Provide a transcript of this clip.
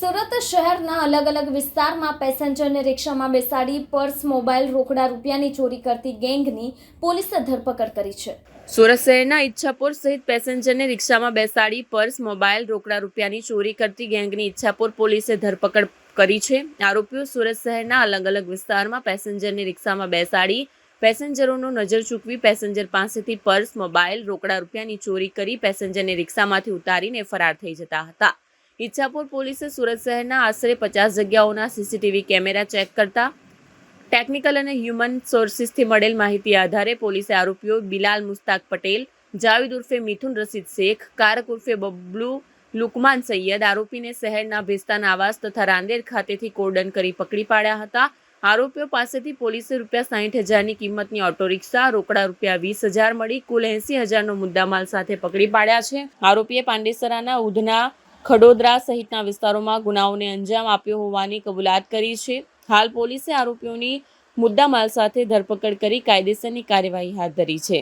સુરત શહેરના અલગ અલગ વિસ્તારમાં પેસેન્જરને રિક્ષામાં બેસાડી પર્સ, મોબાઈલ, રોકડા રૂપિયાની ચોરી કરતી ગેંગની પોલીસે ધરપકડ કરી છે. સુરત શહેરના ઈચ્છાપુર સહિત પેસેન્જરને રિક્ષામાં બેસાડી પર્સ, મોબાઈલ, રોકડા રૂપિયાની ચોરી કરતી ગેંગની ઈચ્છાપુર પોલીસે ધરપકડ કરી છે. આરોપીઓ સુરત શહેરના અલગ અલગ વિસ્તારમાં પેસેન્જરને રિક્ષામાં બેસાડી, પેસેન્જરોનો નજર ચૂકવી પેસેન્જર પાસેથી પર્સ, મોબાઈલ, રોકડા રૂપિયાની ચોરી કરી પેસેન્જરને રિક્ષામાંથી ઉતારીને ફરાર થઈ જતા હતા. ઈચ્છાપુર પોલીસે સુરત શહેરના આશરે પચાસ જગ્યાઓના સીસીટીવી કેમેરા ચેક કરતા ટેકનિકલ અને હ્યુમન સોર્સિસથી મળેલ માહિતી આધારે પોલીસે આરોપીઓ બિલાલ મુસ્તાક પટેલ, જાવેદ ઉર્ફે મિથુન રશીદ શેખ, કારક ઉર્ફે બબલુ લુકમાન સૈયદ આરોપીને શહેરના ભેસ્તાન આવાસ તથા રાંદેર ખાતેથી કોર્ડન કરી પકડી પાડ્યા હતા. આરોપીઓ પાસેથી પોલીસે રૂપિયા સાહીઠ હજારની કિંમતની ઓટો રિક્ષા, રોકડા રૂપિયા વીસ હજાર મળી, કુલ એંસી હજારનો મુદ્દામાલ સાથે પકડી પાડ્યા છે. આરોપીએ પાંડેસરાના ઉધના ખડોદરા સહિતના વિસ્તારોમાં ગુનાઓને અંજામ આપ્યો હોવાની કબૂલાત કરી છે. હાલ પોલીસે આરોપીઓની મુદ્દામાલ સાથે ધરપકડ કરી કાયદેસરની કાર્યવાહી હાથ ધરી છે.